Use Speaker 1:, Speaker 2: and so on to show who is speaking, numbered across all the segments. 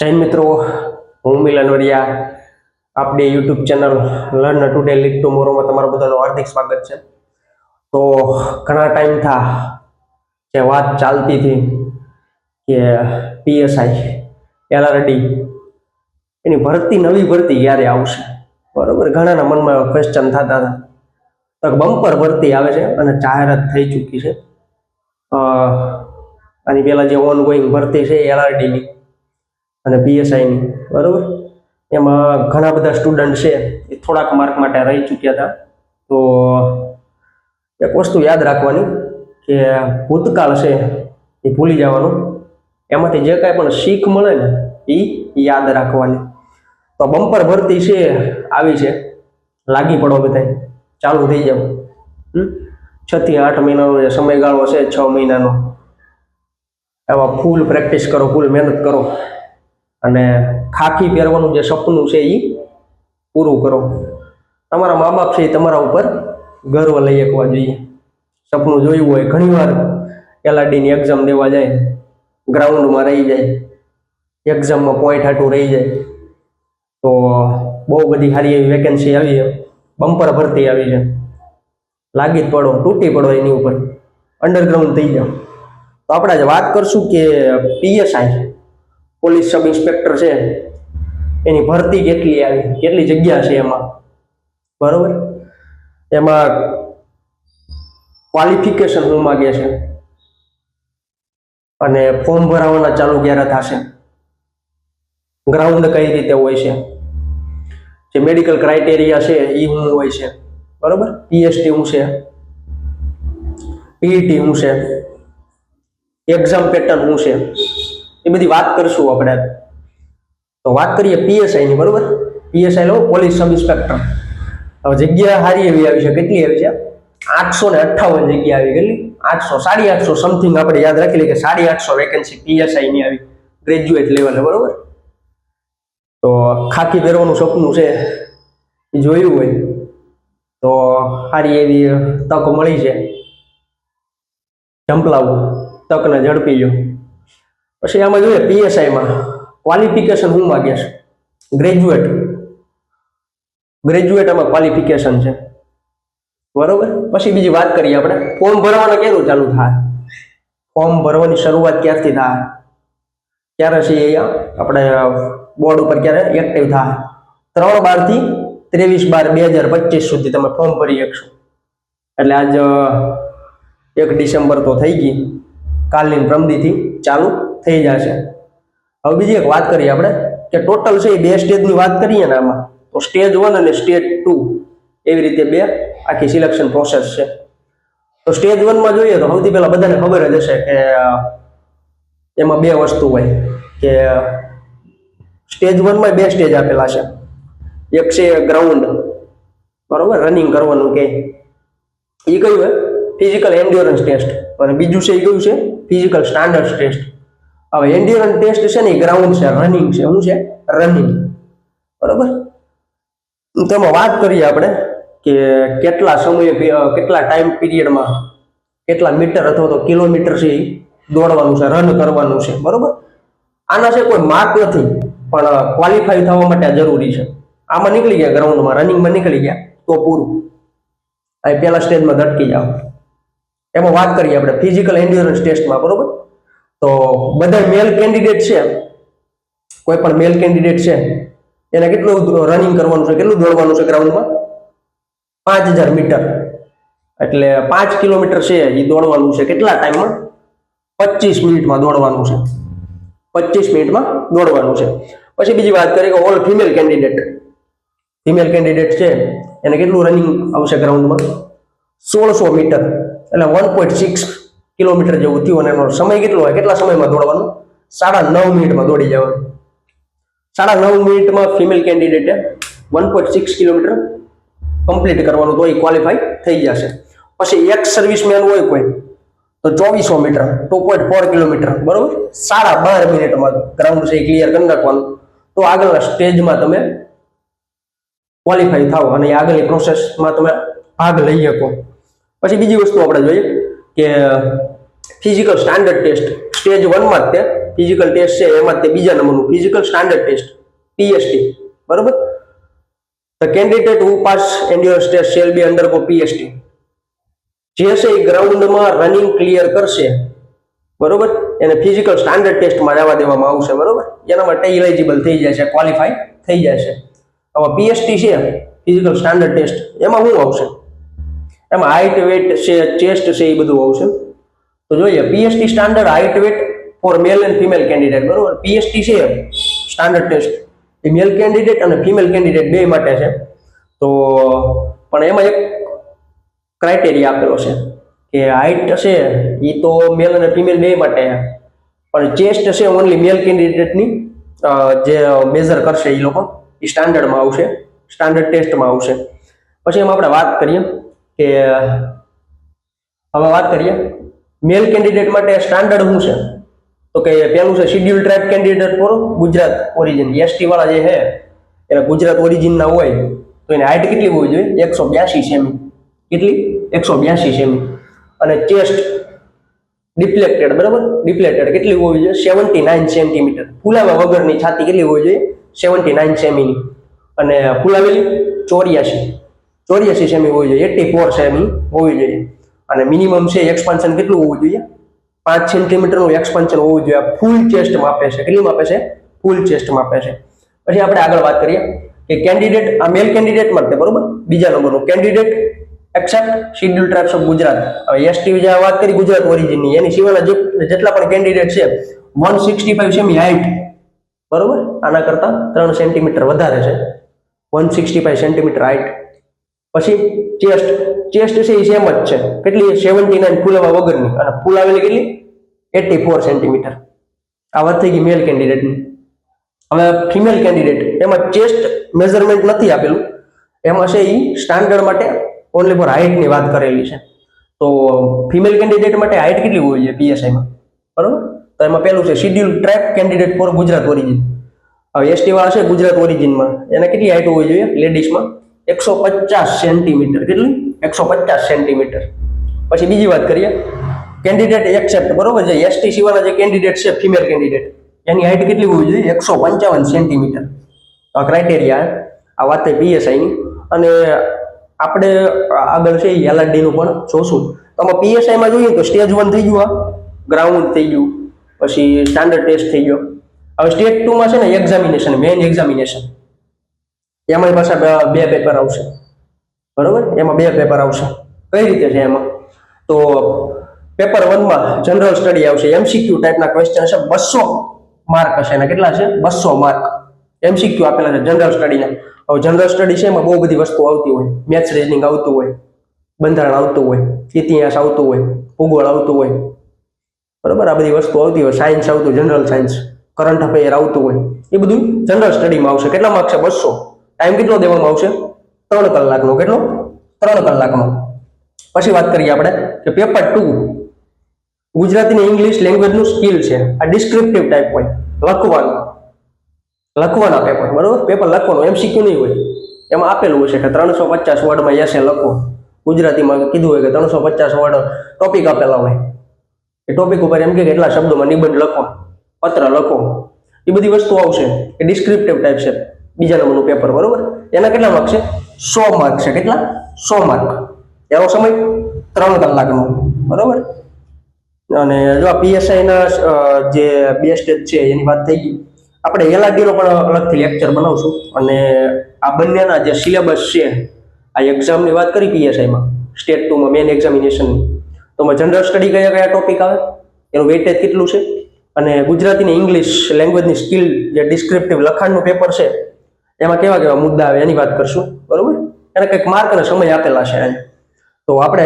Speaker 1: જૈન મિત્રો, હું મિલન વડિયા. આપણી YouTube channel learn today lead ટુમોરોમાં તમારું બધાનું હાર્દિક સ્વાગત છે. તો ઘણા ટાઈમ થા જે વાત ચાલતી હતી કે પીએસઆઈ, એલઆરડી, એની ભરતી નવી ભરતી ક્યારે આવશે? બરોબર, ઘણાના મનમાં ક્વેશ્ચન થતા હતા. તો બમ્પર ભરતી આવે છે અને જાહેરાત થઈ ચૂકી છે. આની પહેલાં જે ઓન ગોઈંગ ભરતી છે એલઆરડીની. અને પીએસઆઈની બરાબર? એમાં ઘણા બધા સ્ટુડન્ટ છે, એ થોડાક માર્ક માટે રહી ચૂક્યા હતા. તો એક વસ્તુ યાદ રાખવાની કે ભૂતકાળ છે, એ ભૂલી જવાનું. એમાંથી જે કાંઈ પણ શીખ મળે ને, એ યાદ રાખવાની. તો બમ્પર ભરતી છે, આવી છે. લાગી પડો બધાય. ચાલુ થઈ જાવ? છ થી આઠ મહિનાનો જે સમયગાળો છે, છ મહિનાનો. એવા ફૂલ પ્રેક્ટિસ કરો ફૂલ મહેનત કરો. અને ખાખી પહેરવાનું જે સપનું છે એ પૂરું કરો. તમારા મા બાપ છે એ તમારા ઉપર ગર્વ લઈ શકવા જોઈએ. સપનું જોયું હોય, ઘણીવાર એલઆરડીની એક્ઝામ દેવા જાય ગ્રાઉન્ડમાં રહી જાય એક્ઝામમાં પોઈન્ટ હાટું રહી જાય, તો બહુ બધી સારી એવી વેકેન્સી આવી છે. બમ્પર ભરતી આવી છે. લાગી જ પડો, તૂટી પડો એની ઉપર. અંડરગ્રાઉન્ડ થઈ જાઓ. તો આપણે આજે વાત કરશું કે પીએસઆઈ. પોલીસ સબ ઇન્સ્પેક્ટર છે. એની ભરતી કેટલી આવી? કેટલી જગ્યા છે એમાં? બરોબર? એમાં ક્વોલિફિકેશન શું માગે છે અને ફોર્મ ભરાવાના ચાલુ ક્યારે થશે? ગ્રાઉન્ડ કઈ રીતે હોય છે? જે મેડિકલ ક્રાઇટેરિયા છે એ શું હોય છે. બરોબર? પીએસટી શું છે. પીઈટી શું છે. એક્ઝામ પેટર્ન શું છે. બધી વાત કરશું આપણે. તો વાત કરીએ પીએસઆઈ ની, બરોબર? પીએસઆઈ લો પોલીસ સબ ઇન્સ્પેક્ટર હવે જગ્યા સારી એવી આવી છે. કેટલી આવી છે? આઠસો ને અઠ્ઠાવન જગ્યા આવી કેટલી આઠસો, સાડી આઠસો સમથિંગ આપણે યાદ રાખી લઈએ કે સાડી આઠસો વેકેન્સી પીએસઆઈ ની આવી. ગ્રેજ્યુએટ લેવલે બરોબર? તો ખાકી પહેરવાનું સપનું છે. એ જોયું હોય. તો સારી એવી તક મળી છે. ઝંપલાવું તકને ઝડપી લો પછી આમાં જોઈએ પીએસઆઈમાં ક્વોલિફિકેશન શું માગે છે? ગ્રેજ્યુએટ ગ્રેજ્યુએટ આમાં ક્વોલિફિકેશન છે. બરોબર? પછી બીજી વાત કરીએ આપણે. ફોર્મ ભરવાનું ક્યાંનું ચાલુ થાય? ફોર્મ ભરવાની શરૂઆત ક્યારથી થાય? ક્યારે છે આપણે બોર્ડ ઉપર ક્યારે? એક્ટિવ થાય. ત્રણ બારથી ત્રેવીસ બાર બે હજાર પચીસ સુધી તમે ફોર્મ ભરી શકશો. એટલે આજ એક ડિસેમ્બર તો થઈ ગઈ. કાલની પ્રમદીથી ચાલુ થઈ જશે. હવે બીજી એક વાત કરીએ આપણે, કે ટોટલ છે એ બે સ્ટેજની વાત કરીએ ને આમાં, તો સ્ટેજ વન અને સ્ટેજ ટુ એવી રીતે બે આખી સિલેક્શન પ્રોસેસ છે. તો સ્ટેજ વનમાં જોઈએ તો સૌથી પહેલાં બધાને ખબર જ હશે કે એમાં બે વસ્તુ હોય, કે સ્ટેજ વનમાં બે સ્ટેજ આપેલા છે. એક છે ગ્રાઉન્ડ બરાબર? રનિંગ કરવાનું કે એ કયું હોય? ફિઝિકલ એન્ડ્યોરન્સ ટેસ્ટ અને બીજું છે એ કયું છે? ફિઝિકલ સ્ટાન્ડર્ડ ટેસ્ટ હવે એન્ડ્યોરન્સ ટેસ્ટ છે ને, એ ગ્રાઉન્ડ છે રનિંગ છે. શું છે? રનિંગ બરોબર? તેમાં વાત કરીએ આપણે કે કેટલા સમય કેટલા ટાઈમ પીરિયડમાં કેટલા મીટર અથવા તો કિલોમીટર છે દોડવાનું છે રન કરવાનું છે. બરોબર? આના છે કોઈ માર્ક નથી, પણ ક્વોલિફાઈ થવા માટે જરૂરી છે. આમાં નીકળી ગયા ગ્રાઉન્ડમાં રનિંગમાં નીકળી ગયા, તો પૂરું. અહીં પહેલા સ્ટેજમાં ધટકી જાઓ એમાં વાત કરીએ આપણે ફિઝિકલ એન્ડ્યોરન્સ ટેસ્ટમાં બરોબર? તો બધા મેલ કેન્ડિડેટ છે. કોઈ પણ મેલ કેન્ડિડેટ છે. એને કેટલું રનિંગ કરવાનું છે? કેટલું દોડવાનું છે ગ્રાઉન્ડમાં પાંચ હજાર મીટર એટલે પાંચ કિલોમીટર છે એ દોડવાનું છે. કેટલા ટાઈમમાં પચીસ મિનિટમાં દોડવાનું છે. પચીસ મિનિટમાં દોડવાનું છે. પછી બીજી વાત કરીએ કે all female candidate female candidate છે. એને કેટલું રનિંગ આવશે ગ્રાઉન્ડમાં સોળસો મીટર એટલે વન પોઈન્ટ સિક્સ કિલોમીટર જેવું થયું અને એનો સમય કેટલો હોય? કેટલા સમયમાં દોડવાનું? સાડા નવ મિનિટમાં દોડી જવાનું. સાડા નવ મિનિટમાં female કેન્ડિડેટે one point six kilometre complete કરવાનું તો એ ક્વોલિફાઈ થઈ જશે. પછી એક સર્વિસમેન હોય કોઈ, તો ચોવીસો metre two point four kilometre, બરોબર? સાડા બાર મિનિટમાં ગ્રાઉન્ડ છે ક્લિયર કરી નાખવાનું. તો આગળના સ્ટેજમાં તમે ક્વોલિફાઈ થાવ અને આગળની પ્રોસેસમાં તમે ભાગ લઈ શકો. પછી બીજી વસ્તુ આપણે જોઈએ કે ફિઝિકલ સ્ટાન્ડર્ડ ટેસ્ટ સ્ટેજ વનમાં તે ફિઝિકલ ટેસ્ટ છે. એમાં તે બીજા નંબરનું ફિઝિકલ સ્ટાન્ડર્ડ ટેસ્ટ પીએસટી બરોબર? The candidate who pass endurance test shall be undergo PST જે છે એ ગ્રાઉન્ડમાં રનિંગ ક્લિયર કરશે. બરોબર? એને ફિઝિકલ સ્ટાન્ડર્ડ ટેસ્ટમાં જવા દેવામાં આવશે. બરોબર? એના માટે ઇલિજિબલ થઈ જશે ક્વોલિફાય થઈ જશે હવે પીએસટી છે ફિઝિકલ સ્ટાન્ડર્ડ ટેસ્ટ એમાં શું આવશે? એમાં હાઇટ વેટ છે ચેસ્ટ છે, એ બધું આવશે. તો જોઈએ PST standard height weight for male and female candidate બરોબર? પીએસટી છે સ્ટાન્ડર્ડ ટેસ્ટ એ મેલ કેન્ડિડેટ અને ફિમેલ કેન્ડિડેટ બે માટે છે. તો, પણ એમાં એક ક્રાઇટેરિયા આપેલો છે કે હાઇટ છે એ તો મેલ અને ફિમેલ બે માટે પણ ચેસ્ટ છે ઓનલી મેલ કેન્ડિડેટની જે મેઝર કરશે એ લોકો એ સ્ટાન્ડર્ડમાં આવશે. સ્ટાન્ડર્ડ ટેસ્ટમાં આવશે. પછી એમાં આપણે વાત કરીએ કે, હવે વાત કરીએ મેલ કેન્ડિડેટ માટે સ્ટાન્ડર્ડ શું છે? તો કે પહેલું છે schedule tribe candidate for Gujarat origin ST વાળા જે છે એટલે ગુજરાત ઓરિજિનના હોય, તો એની હાઇટ કેટલી હોવી જોઈએ? એકસો બ્યાસી સેમી કેટલી? એકસો બ્યાસી સેમી અને ચેસ્ટ ડિપ્લેક્ટેડ બરાબર? ડિપ્લેટેડ કેટલી હોવી જોઈએ? Seventy nine centimetre. ફૂલાવા વગરની છાતી કેટલી હોવી જોઈએ? સેવન્ટી નાઇન સેમીની. અને ફૂલાવેલી ચોર્યાસી. ચોર્યાસી સેમી હોવી જોઈએ. એટી ફોર સેમી હોવી જોઈએ. અને મિનિમમ છે એક્સપાન્શન કેટલું હોવું જોઈએ? પાંચ સેન્ટીમીટરનું એક્સપાન્શન હોવું જોઈએ. ફૂલ ચેસ્ટ માપે છે. કેટલી માપે છે? ફૂલ ચેસ્ટ માપે છે. પછી આપણે આગળ વાત કરીએ કે કેન્ડિડેટ આ મેલ કેન્ડિડેટ માટે બરોબર? બીજા નંબરનું. Candidate except schedule tribes of Gujarat. હવે એસટી જે વાત કરી, ગુજરાત ઓરિજિનની એની સિવાયના જેટલા પણ કેન્ડિડેટ છે one sixty five cm height બરોબર? આના કરતાં ત્રણ સેન્ટીમીટર વધારે છે. One sixty five centimetre height પછી ચેસ્ટ ચેસ્ટ છે એ સેમ જ છે. કેટલી? સેવન્ટી નાઇન ફૂલાવા વગરની. અને ફૂલાવેલી કેટલી? એટી ફોર સેન્ટીમીટર આ વાત થઈ ગઈ મેલ કેન્ડિડેટની હવે ફિમેલ કેન્ડિડેટ એમાં ચેસ્ટ મેઝરમેન્ટ નથી આપેલું. એમાં છે એ સ્ટાન્ડર્ડ માટે ઓનલી ફોર હાઇટની વાત કરેલી છે. તો ફિમેલ કેન્ડિડેટ માટે હાઇટ કેટલી હોવી જોઈએ પીએસઆઈમાં બરોબર? તો એમાં પેલું છે schedule track candidate for Gujarat origin હવે એસટી વાળા છે ગુજરાત ઓરિજિનમાં એને કેટલી હાઇટ હોવી જોઈએ? લેડીઝમાં એકસો પચાસ સેન્ટીમીટર. કેટલી? એકસો પચાસ સેન્ટીમીટર. પછી બીજી વાત કરીએ. કેન્ડિડેટ એક્સેપ્ટ બરોબર છે? એસટી સિવાયના જે કેન્ડિડેટ છે ફિમેલ કેન્ડિડેટ એની હાઇટ કેટલી હોવી જોઈએ? એકસો પંચાવન સેન્ટીમીટર. આ ક્રાઇટેરિયા આ વાત પીએસઆઈની અને આપણે આગળ છે એ LRD નું પણ જોશું. તો આમાં પીએસઆઈમાં જોઈએ તો સ્ટેજ વન થઈ ગયું આ ગ્રાઉન્ડ થઈ ગયું. પછી સ્ટાન્ડર્ડ ટેસ્ટ થઈ ગયો. હવે સ્ટેજ ટુમાં છે ને એક્ઝામિનેશન મેઇન એક્ઝામિનેશન એમાં પાછા બે- પેપર આવશે. બરોબર? એમાં બે પેપર આવશે. કઈ રીતે છે એમાં? તો પેપર વનમાં જનરલ સ્ટડી આવશે. એમસીક્યુ ટાઈપના ક્વેશ્ચન છે. બસો માર્ક હશે. એના કેટલા છે? બસો માર્ક એમસીક્યુ આપેલા છે જનરલ સ્ટડીના હવે જનરલ સ્ટડી છે એમાં બહુ બધી વસ્તુ આવતી હોય. મેથ્સ રીઝનિંગ આવતું હોય. બંધારણ આવતું હોય. ઇતિહાસ આવતું હોય. ભૂગોળ આવતું હોય. બરાબર? આ બધી વસ્તુ આવતી હોય. સાયન્સ આવતું જનરલ સાયન્સ કરંટ અફેર આવતું હોય. એ બધું જનરલ સ્ટડીમાં આવશે. કેટલા માર્ક છે? બસો. ટાઈમ કેટલો દેવામાં આવશે? ત્રણ કલાકનો. કેટલો? ત્રણ કલાકનો. પછી વાત કરીએ આપણે કે પેપર ટુ ગુજરાતી ને ઇંગ્લિશ લેંગ્વેજનું સ્કિલ છે. આ ડિસ્ક્રિપ્ટિવ ટાઈપ હોય. લખવાનું. લખવાના પેપર બરોબર? પેપર લખવાનું. એમસીક્યુ નહીં હોય. એમાં આપેલું હશે કે ત્રણસો પચાસ વર્ડમાં યસે લખો. ગુજરાતીમાં કીધું હોય કે ત્રણસો પચાસ વર્ડ ટોપિક આપેલા હોય. એ ટોપિક ઉપર એમ કે કેટલા શબ્દોમાં નિબંધ લખો. પત્ર લખો. એ બધી વસ્તુ આવશે. એ ડિસ્ક્રિપ્ટિવ ટાઈપ છે. બીજા નંબરનું પેપર બરોબર? એના કેટલા માર્ક છે? સો માર્ક છે. કેટલા? સો માર્ક એનો સમય? ત્રણ કલાકનો. બરોબર? અને જો આ પીએસઆઈના જે બે સ્ટેજ છે, એની વાત થઈ ગઈ. આપણે LRD નો પણ અલગથી લેક્ચર બનાવશું. અને આ બંનેના જે સિલેબસ છે, આ એક્ઝામની વાત કરી પીએસઆઈમાં સ્ટેટ ટુમાં મેન એક્ઝામિનેશનની તો જનરલ સ્ટડી કયા કયા ટોપિક આવે? એનું વેટેજ કેટલું છે? અને ગુજરાતીની ઇંગ્લિશ લેંગ્વેજની સ્કિલ જે ડિસ્ક્રિપ્ટિવ લખાણનું પેપર છે એમાં કેવા કેવા મુદ્દા આવે એની વાત કરશું, બરોબર? એને કંઈક માર્ક અને સમય આપેલા છે અહીં. તો આપણે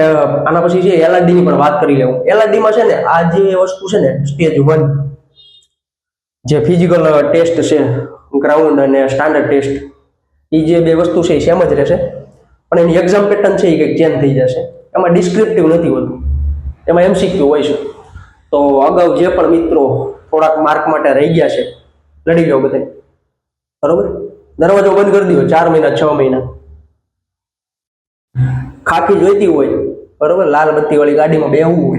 Speaker 1: આના પછી છે એલઆરડીની પણ વાત કરી લેવું. એલઆરડીમાં છે ને, આ જે વસ્તુ છે ને સ્ટેજ વન જે ફિઝિકલ ટેસ્ટ છે ગ્રાઉન્ડ અને સ્ટાન્ડર્ડ ટેસ્ટ એ જે બે વસ્તુ છે એ સેમ જ રહેશે. પણ એની એક્ઝામ પેટર્ન છે એ કંઈક ચેન્જ થઈ જશે. એમાં ડિસ્ક્રિપ્ટિવ નથી હોતું. એમાં એમસીક્યુ હોય છે. તો અગાઉ જે પણ મિત્રો થોડાક માર્ક માટે રહી ગયા છે, લડી ગયો બધે બરોબર? દરવાજો બંધ કરી દીધો, ચાર મહિના, છ મહિના. ખાકી જોઈતી હોય, બરોબર? લાલ બત્તી વાળી ગાડીમાં બેહવું હોય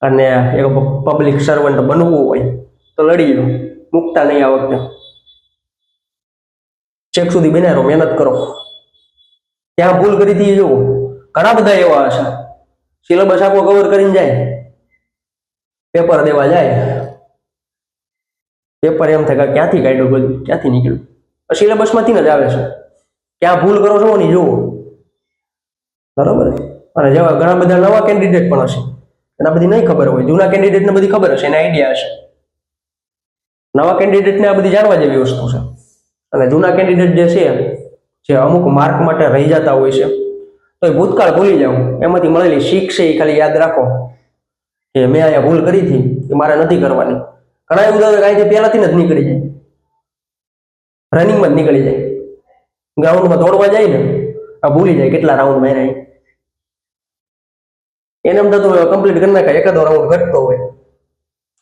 Speaker 1: અને એક પબ્લિક સર્વન્ટ બનવું હોય, તો લડી લો મૂકતા નહીં આ વખતે. ચેક સુધી બનાવો મહેનત કરો. ત્યાં ભૂલ કરી હતી જુઓ. ઘણા બધા એવા હશે. સિલેબસ આખો કવર કરીને જાય. પેપર દેવા જાય. પેપર એમ થાય ક્યાંથી કાઢ્યું બધું? ક્યાંથી નીકળ્યું? સિલેબસમાંથી જ આવે છે. ક્યાં ભૂલ કરો છો નહીં જુઓ. બરાબર? અને જેવા ઘણા બધા નવા કેન્ડિડેટ પણ હશે. એના બધી નહીં ખબર હોય. જૂના કેન્ડિડેટને બધી ખબર હશે, એને આઈડિયા હશે. નવા કેન્ડિડેટને આ બધી જાણવા જેવી વસ્તુ છે. અને જૂના કેન્ડિડેટ જે છે, જે અમુક માર્ક માટે રહી જતા હોય છે તો એ ભૂતકાળ ભૂલી જાવ એમાંથી મળેલી શીખ છે એ ખાલી યાદ રાખો. કે મેં અહીંયા ભૂલ કરી હતી, એ મારે નથી કરવાની. ઘણા બધા થાય કે અહીંથી પહેલાથી જ નીકળી જાય. રનિંગમાં જ નીકળી જાય. ગ્રાઉન્ડમાં દોડવા જાય ને, આ ભૂલી જાય કેટલા રાઉન્ડ માર્યા એને એમ થતું કમ્પ્લીટ કરી નાખાય, એકાદો રાઉન્ડ ઘટતો હોય.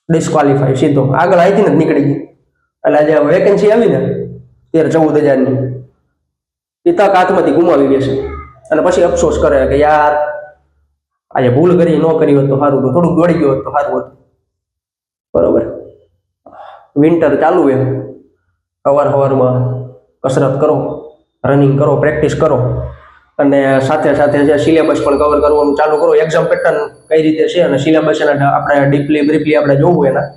Speaker 1: ડિસ્ક્વાલિફાય સીધો. આગળ અહીંથી જ નીકળી ગઈ. એટલે આજે વેકેન્સી આવી ને તેર ચૌદ હજારની. એ તક હાથમાંથી ગુમાવી દેશે. અને પછી અફસોસ કરે કે યાર, આજે ભૂલ કરી, ન કરી હોત તો સારું હતું. થોડુંક દોડી ગયો હોત તો સારું હતું. બરોબર? વિન્ટર ચાલુ એમ. સવાર સવારમાં કસરત કરો રનિંગ કરો પ્રેક્ટિસ કરો. અને સાથે સાથે જે સિલેબસ પણ કવર કરવાનું ચાલુ કરો. એક્ઝામ પેટર્ન કઈ રીતે છે અને સિલેબસ એના આપણે ડીપલી બ્રીફલી આપણે જોવું એના.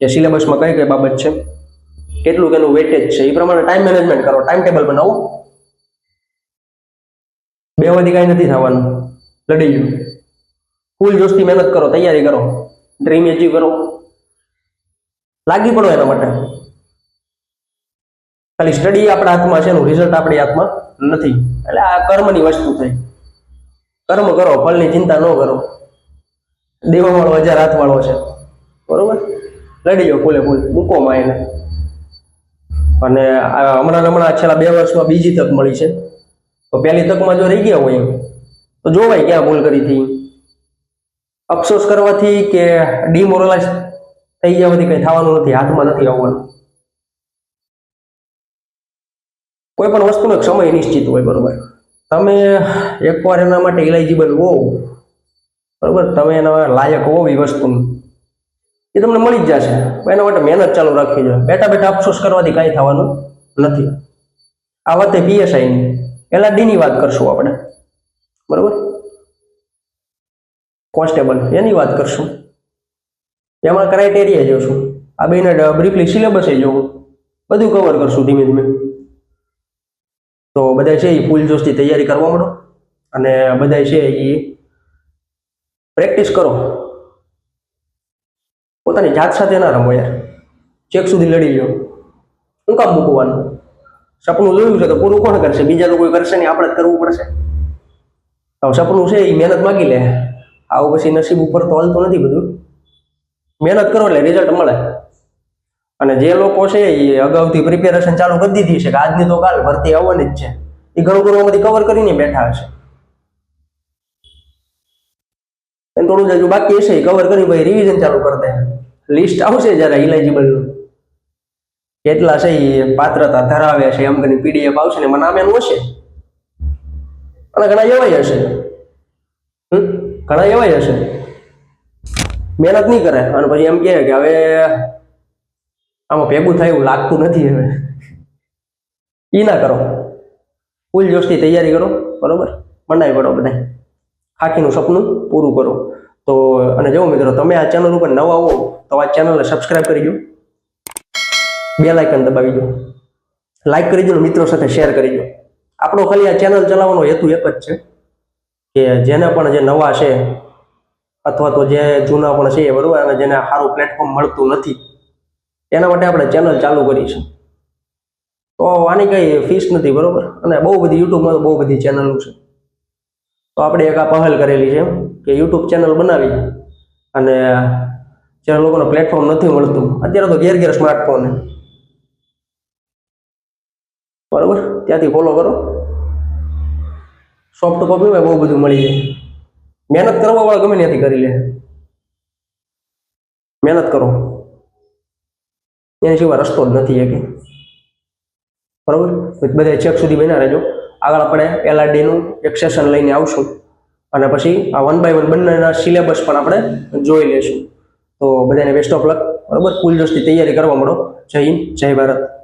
Speaker 1: કે સિલેબસમાં કઈ કઈ બાબત છે? કેટલું એનું વેટેજ છે? એ પ્રમાણે ટાઈમ મેનેજમેન્ટ કરો. ટાઈમ ટેબલ બનાવો. બે વધી કાંઈ નથી થવાનું. લડી ગયું ફૂલ જોશથી મહેનત કરો, તૈયારી કરો. ડ્રીમ અચીવ કરો. લાગી પડો એના માટે. ખાલી સ્ટડી આપણા હાથમાં છે, એનું રિઝલ્ટ આપણી હાથમાં નથી. એટલે આ કર્મની વસ્તુ થઈ. કર્મ કરો, ફળની ચિંતા ન કરો. દેવાવાળો હજાર હાથ વાળો છે. બરોબર? લડીયો ફૂલે ફૂલ. મૂકો માં એને અને હમણાં હમણાં છેલ્લા બે વર્ષમાં બીજી તક મળી છે. તો પહેલી તકમાં જો રહી ગયા હોય તો જોવાય ક્યાં ભૂલ કરી હતી. અફસોસ કરવાથી કે ડિમોરલાઇઝ થઈ જવાથી કંઈ થવાનું નથી, હાથમાં નથી આવવાનું. કોઈ પણ વસ્તુનો સમય નિશ્ચિત હોય બરાબર. તમે એકવાર એના માટે ઇલાઇજિબલ હોવ, બરાબર, તમે એના લાયક હોવ એ વસ્તુની. એ તમને મળી જ જશે. એના માટે મહેનત ચાલુ રાખવી જોઈએ. બેઠા બેઠા અફસોસ કરવાથી કાંઈ થવાનું નથી. આ વાતે પીએસઆઈની એલઆરડીની વાત કરશું આપણે. બરાબર? કોન્સ્ટેબલ, એની વાત કરશું. એમાં ક્રાઇટેરિયા જોશું. આ બેને બ્રીફલી સિલેબસ જોવું. બધું કવર કરશું ધીમે ધીમે. તો બધા છે એ ફૂલ જોશથી તૈયારી કરવા માંડો. અને બધા છે એ પ્રેક્ટિસ કરો. પોતાની જાત સાથે ના રમો યાર. ચેક સુધી લડી લો શું કામ મૂકવાનું? સપનું જોયું છે તો પૂરું કોણ કરશે? બીજા લોકો કરશે નહીં. આપણે જ કરવું પડશે. સપનું છે એ મહેનત માગી લે. આવું પછી નસીબ ઉપર તો હાલતું નથી બધું. મહેનત કરો એટલે રિઝલ્ટ મળે. અને જે લોકો છે એ અગાઉથી પ્રિપેરેશન ચાલુ કરી દીધી છે કે આજની તો કાલ ભરતી આવવાની જ છે. એ ઘણું ઘણું બધી કવર કરીને બેઠા હશે. એને થોડું જ બાકી હશે, એ કવર કરી ભાઈ રિવિઝન ચાલુ કરી દે. લિસ્ટ આવશે જ્યારે ઇલાઇજિબલ કેટલા છે એ પાત્રતા ધરાવે છે, એમ કરીને પીડીએફ આવશે ને એમાં નામ એનું હશે. અને ઘણા એવાય હશે? ઘણા એવાય હશે. મહેનત નહીં કરે. અને પછી એમ કહે કે હવે આમાં ભેગું થાય એવું લાગતું નથી હવે. એ ના કરો. ફૂલ જોશની તૈયારી કરો, બરોબર? મનાવી પડો બધા ખાખીનું સપનું પૂરું કરો. તો, અને જો મિત્રો, તમે આ ચેનલ ઉપર નવા હો, તો આ ચેનલને સબસ્ક્રાઇબ કરી દો. બે લાઇકન દબાવી દો. લાઇક કરી દો મિત્રો સાથે શેર કરી દો. આપણો ખાલી આ ચેનલ ચલાવવાનો હેતુ એક જ છે કે જેને પણ જે નવા છે, અથવા તો જે જૂના પણ છે બરોબર, અને જેને સારું પ્લેટફોર્મ મળતું નથી એના માટે આપણે ચેનલ ચાલુ કરી છે તો આની કંઈ ફીસ નથી, બરોબર? અને બહુ બધી યુટ્યુબમાં બહુ બધી ચેનલો છે. તો આપણે એક આ પહેલ કરેલી છે કે યુટ્યુબ ચેનલ બનાવી અને જે લોકોને પ્લેટફોર્મ નથી મળતું, અત્યારે તો ઘેર ઘેર સ્માર્ટફોન બરાબર? ત્યાંથી ફોલો કરો. સોફ્ટ કોપીમાં બહુ બધું મળી જાય. મહેનત કરવા વાળા ગમે ત્યાંથી કરી લે. મહેનત કરો. એના સિવાય રસ્તો જ નથી એક. બરોબર? બધા ચેક સુધી બન્યા રહેજો. આગળ આપણે એલઆરડીનું એક સેશન લઈને આવશું. અને પછી આ વન બાય વન બંનેના સિલેબસ પણ આપણે જોઈ લેશું તો બધાને બેસ્ટ ઓફ લક બરોબર? ફૂલ જોશથી તૈયારી કરવા મળો. જય હિન્દ, જય ભારત.